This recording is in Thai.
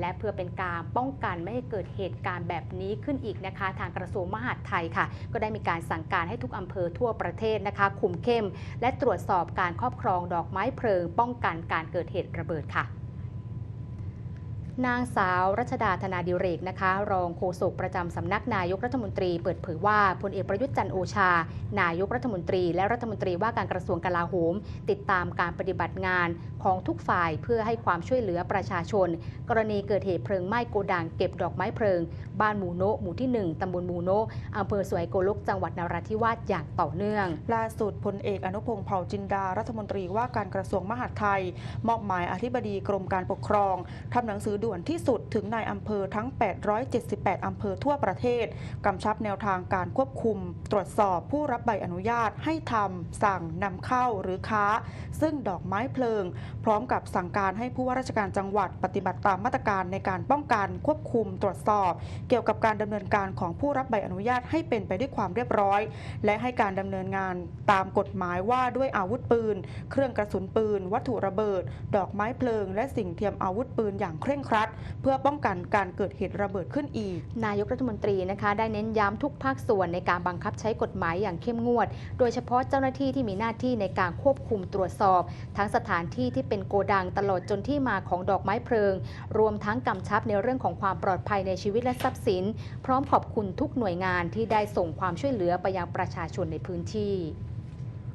และเพื่อเป็นการป้องกันไม่ให้เกิดเหตุการณ์แบบนี้ขึ้นอีกนะคะ ทางกระทรวงมหาดไทยค่ะ ก็ได้มีการสั่งการให้ทุกอำเภอทั่วประเทศนะคะ คุมเข้ม และตรวจสอบการครอบครองดอกไม้เพลิง ป้องกันการเกิดเหตุระเบิดค่ะ นางสาวรัชดาธนาดิเรกนะคะ รองโฆษกประจำสำนักนายกรัฐมนตรีเปิดเผยว่าพลเอกประยุทธ์จันโอชา นายกรัฐมนตรี และรัฐมนตรีว่าการกระทรวงกลาโหม ติดตามการปฏิบัติงานของทุกฝ่ายเพื่อให้ความช่วยเหลือประชาชน กรณีเกิดเหตุเพลิงไหม้โกดังเก็บดอกไม้เพลิง บ้านหมูโนหมู่ที่ 1ตำบลหมูโนะอำเภอสวยโกลกจังหวัดนราธิวาสอย่างต่อเนื่อง ล่าสุดพลเอกอนุพงศ์เผ่าจินดารัฐมนตรีว่าการกระทรวงมหาดไทย มอบหมายอธิบดีกรมการปกครองทำหนังสือด่่วนที่สุดถึงนายอำเภอทั้ง 878 อำเภอทั่วประเทศ กำชับแนวทางการควบคุม ตรวจสอบผู้รับใบอนุญาตให้ทำสั่งนำเข้าหรือค้า ซึ่งดอกไม้เพลิง พร้อมกับสั่งการให้ผู้ว่าราชการจังหวัดปฏิบัติตามมาตรการในการป้องกันควบคุมตรวจสอบ เกี่ยวกับการดำเนินการของผู้รับใบอนุญาตให้เป็นไปด้วยความเรียบร้อย และให้การดำเนินงานตามกฎหมายว่าด้วยอาวุธปืน เครื่องกระสุนปืน วัตถุระเบิด ดอกไม้เพลิง และสิ่งเทียมอาวุธปืนอย่างเคร่งครัดเพื่อป้องกันการเกิดเหตุระเบิดขึ้นอีก นายกรัฐมนตรีนะคะได้เน้นย้ำทุกภาคส่วนในการบังคับใช้กฎหมายอย่างเข้มงวด โดยเฉพาะเจ้าหน้าที่ที่มีหน้าที่ในการควบคุมตรวจสอบ ทั้งสถานที่ที่เป็นโกดังตลอดจนที่มาของดอกไม้เพลิง รวมทั้งกำชับในเรื่องของความปลอดภัยในชีวิตและทรัพย์สิน พร้อมขอบคุณทุกหน่วยงานที่ได้ส่งความช่วยเหลือไปยังประชาชนในพื้นที่